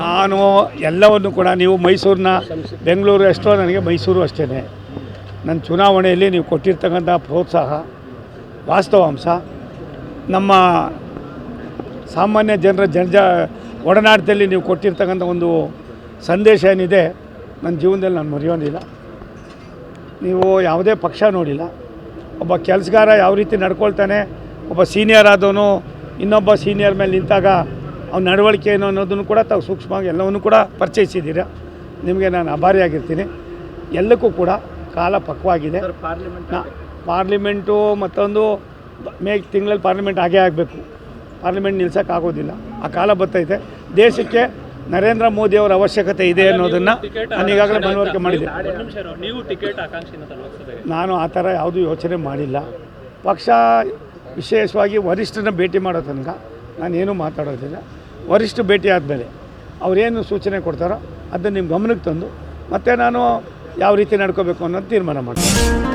ನಾನು ಎಲ್ಲವನ್ನು ಕೂಡ ನೀವು ಮೈಸೂರಿನ ಬೆಂಗಳೂರು ಎಷ್ಟೋ ನನಗೆ ಮೈಸೂರು ಅಷ್ಟೇ ನನ್ನ ಚುನಾವಣೆಯಲ್ಲಿ ನೀವು ಕೊಟ್ಟಿರ್ತಕ್ಕಂಥ ಪ್ರೋತ್ಸಾಹ, ವಾಸ್ತವಾಂಶ, ನಮ್ಮ ಸಾಮಾನ್ಯ ಜನರ ಜನಜ ಒಡನಾಟದಲ್ಲಿ ನೀವು ಕೊಟ್ಟಿರ್ತಕ್ಕಂಥ ಒಂದು ಸಂದೇಶ ಏನಿದೆ, ನನ್ನ ಜೀವನದಲ್ಲಿ ನಾನು ಮರೆಯೋದಿಲ್ಲ. ನೀವು ಯಾವುದೇ ಪಕ್ಷ ನೋಡಿಲ್ಲ. ಒಬ್ಬ ಕೆಲಸಗಾರ ಯಾವ ರೀತಿ ನಡ್ಕೊಳ್ತಾನೆ, ಒಬ್ಬ ಸೀನಿಯರ್ ಆದವನು ಇನ್ನೊಬ್ಬ ಸೀನಿಯರ್ ಮೇಲೆ ನಿಂತಾಗ ಅವ್ನ ನಡವಳಿಕೆ ಏನು ಅನ್ನೋದನ್ನು ಕೂಡ ತಾವು ಸೂಕ್ಷ್ಮವಾಗಿ ಎಲ್ಲವನ್ನು ಕೂಡ ಪರಿಚಯಿಸಿದ್ದೀರಾ? ನಿಮಗೆ ನಾನು ಆಭಾರಿಯಾಗಿರ್ತೀನಿ ಎಲ್ಲಕ್ಕೂ ಕೂಡ ಕಾಲ ಪಕ್ವಾಗಿದೆ. ಪಾರ್ಲಿಮೆಂಟು ಮತ್ತೊಂದು ಮೇ ತಿಂಗಳಲ್ಲಿ ಪಾರ್ಲಿಮೆಂಟ್ ಆಗೇ ಆಗಬೇಕು. ಪಾರ್ಲಿಮೆಂಟ್ ನಿಲ್ಸೋಕ್ಕಾಗೋದಿಲ್ಲ ಆ ಕಾಲ ಬರ್ತೈತೆ ದೇಶಕ್ಕೆ ನರೇಂದ್ರ ಮೋದಿ ಅವರ ಅವಶ್ಯಕತೆ ಇದೆ ಅನ್ನೋದನ್ನು ನಾನು ಈಗಾಗಲೇ ಮನವರಿಕೆ ಮಾಡಿದೆ ನಾನು ಆ ಥರ ಯಾವುದೂ ಯೋಚನೆ ಮಾಡಿಲ್ಲ. ಪಕ್ಷ ವಿಶೇಷವಾಗಿ ವರಿಷ್ಠನ ಭೇಟಿ ಮಾಡೋ ತನಕ ನಾನೇನು ಮಾತಾಡೋದಿಲ್ಲ. ವರಿಷ್ಠ ಭೇಟಿ ಆದಮೇಲೆ ಅವರೇನು ಸೂಚನೆ ಕೊಡ್ತಾರೋ ಅದನ್ನು ನಿಮ್ಮ ಗಮನಕ್ಕೆ ತಂದು ಮತ್ತೆ ನಾನು ಯಾವ ರೀತಿ ನಡ್ಕೋಬೇಕು ಅನ್ನೋದು ತೀರ್ಮಾನ ಮಾಡ್ತೀನಿ.